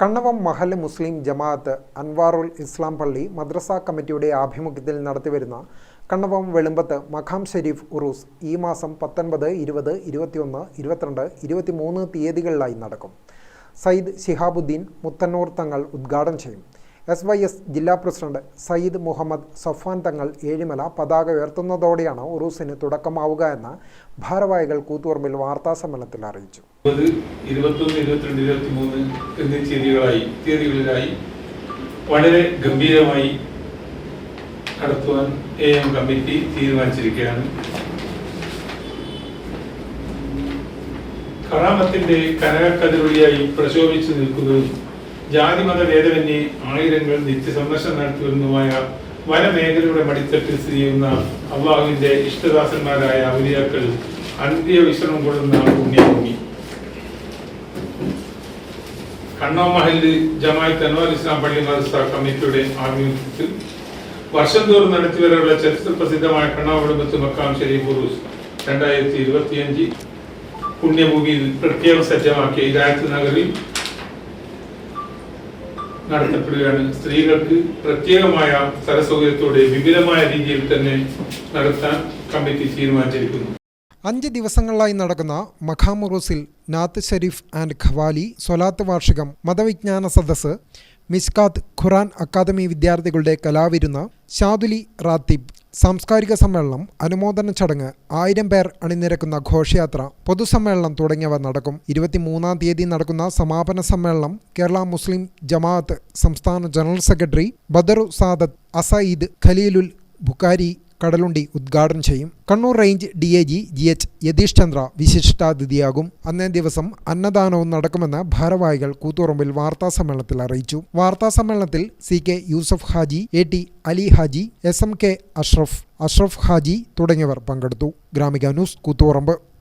കണ്ണവം മഹൽ മുസ്ലിം ജമാഅത്ത് അൻവാറുൽ ഇസ്ലാം പള്ളി മദ്രസ കമ്മിറ്റിയുടെ ആഭിമുഖ്യത്തിൽ നടത്തിവരുന്ന കണ്ണവം വെളുമ്പത്ത് മഖാം ഷെരീഫ് ഉറൂസ് ഈ മാസം പത്തൊൻപത് ഇരുപത് ഇരുപത്തിയൊന്ന് ഇരുപത്തിരണ്ട് ഇരുപത്തിമൂന്ന് തീയതികളിലായി നടക്കും. സയ്യിദ് ശിഹാബുദ്ദീൻ മുത്തന്നൂർ തങ്ങൾ ഉദ്ഘാടനം ചെയ്യും. എസ് വൈ എസ് ജില്ലാ പ്രസിഡന്റ് സയ്യിദ് മുഹമ്മദ് സഫാൻ തങ്ങൾ ഏഴിമല പതാക ഉയർത്തുന്നതോടെയാണ് ഉറൂസിന് തുടക്കമാവുക എന്ന് ഭാരവാഹികൾ കൂത്തുപറമ്പിൽ വാർത്താ സമ്മേളനത്തിൽ അറിയിച്ചു. ഇരുപത് ഇരുപത്തൊന്ന് ഇരുപത്തിരണ്ട് ഇരുപത്തി മൂന്ന് എന്നീ തീയതികളായി വളരെ ഗംഭീരമായി നടത്തുവാൻ എ എം കമ്മിറ്റി തീരുമാനിച്ചിരിക്കുകയാണ്. കറാമത്തിന്റെ കനകക്കതിരൊളിയായി പ്രശോഭിച്ചു നിൽക്കുന്നതും ജാതിമത ഭേദമന്യേ ആയിരങ്ങൾ നിത്യസന്ദർശനം നടത്തി വരുന്നതുമായ വനമേഖലയുടെ മടിത്തട്ടിൽ സ്ഥിതി ചെയ്യുന്ന അള്ളാഹുവിന്റെ ഇഷ്ടദാസന്മാരായ ഔലിയാക്കൾ അന്ത്യവിശ്രമം കൊള്ളുന്ന പുണ്യഭൂമി. കണ്ണോ മഹൽ ജമാഅത്ത് അൻവാർ ഇസ്ലാം പള്ളി മദ്രസ കമ്മിറ്റിയുടെ ആഭിമുഖ്യത്തിൽ വർഷം തോറും നടത്തിവരെയുള്ള ചരിത്ര പ്രസിദ്ധമായ കണ്ണോ കുടുംബത്ത് മക്കാം ഷെരീഫ് ഉറൂസ് രണ്ടായിരത്തി ഇരുപത്തിയഞ്ച് പുണ്യഭൂമിയിൽ പ്രത്യേകം സജ്ജമാക്കിയ ഇരായത്ത് നഗറിൽ നടത്തപ്പെടുകയാണ്. സ്ത്രീകൾക്ക് പ്രത്യേകമായ സ്ഥലസൗകര്യത്തോടെ വിപുലമായ രീതിയിൽ തന്നെ നടത്താൻ കമ്മിറ്റി തീരുമാനിച്ചിരിക്കുന്നു. അഞ്ച് ദിവസങ്ങളിലായി നടക്കുന്ന മഖാമുറൂസിൽ നാത്ത് ഷെരീഫ് ആൻഡ് ഖവാലി സ്വലാത്ത് വാർഷികം മതവിജ്ഞാന സദസ്സ് മിസ്കാത്ത് ഖുറാൻ അക്കാദമി വിദ്യാർത്ഥികളുടെ കലാവിരുന്ന ഷാദുലി റാത്തിബ് സാംസ്കാരിക സമ്മേളനം അനുമോദന ചടങ്ങ് ആയിരം പേർ അണിനിരക്കുന്ന ഘോഷയാത്ര പൊതുസമ്മേളനം തുടങ്ങിയവ നടക്കും. ഇരുപത്തിമൂന്നാം തീയതി നടക്കുന്ന സമാപന സമ്മേളനം കേരള മുസ്ലിം ജമാഅത്ത് സംസ്ഥാന ജനറൽ സെക്രട്ടറി ബദറു സാദത്ത് അസയിദ് ഖലീലുൽ ബുക്കാരി കടലുണ്ടി ഉദ്ഘാടനം ചെയ്യും. Kannur range D A G G H Yathish Chandra വിശിഷ്ടാതിഥിയാകും. അന്നേ ദിവസം അന്നദാനവും നടക്കുമെന്ന് ഭാരവാഹികൾ കൂത്തുറമ്പിൽ വാർത്താസമ്മേളനത്തിൽ അറിയിച്ചു. വാർത്താസമ്മേളനത്തിൽ C K Yusuf Haji A T Ali Haji S M K Ashraf Ashraf Haji തുടങ്ങിയവർ പങ്കെടുത്തു. ഗ്രാമിക ന്യൂസ് കൂത്തുറമ്പ്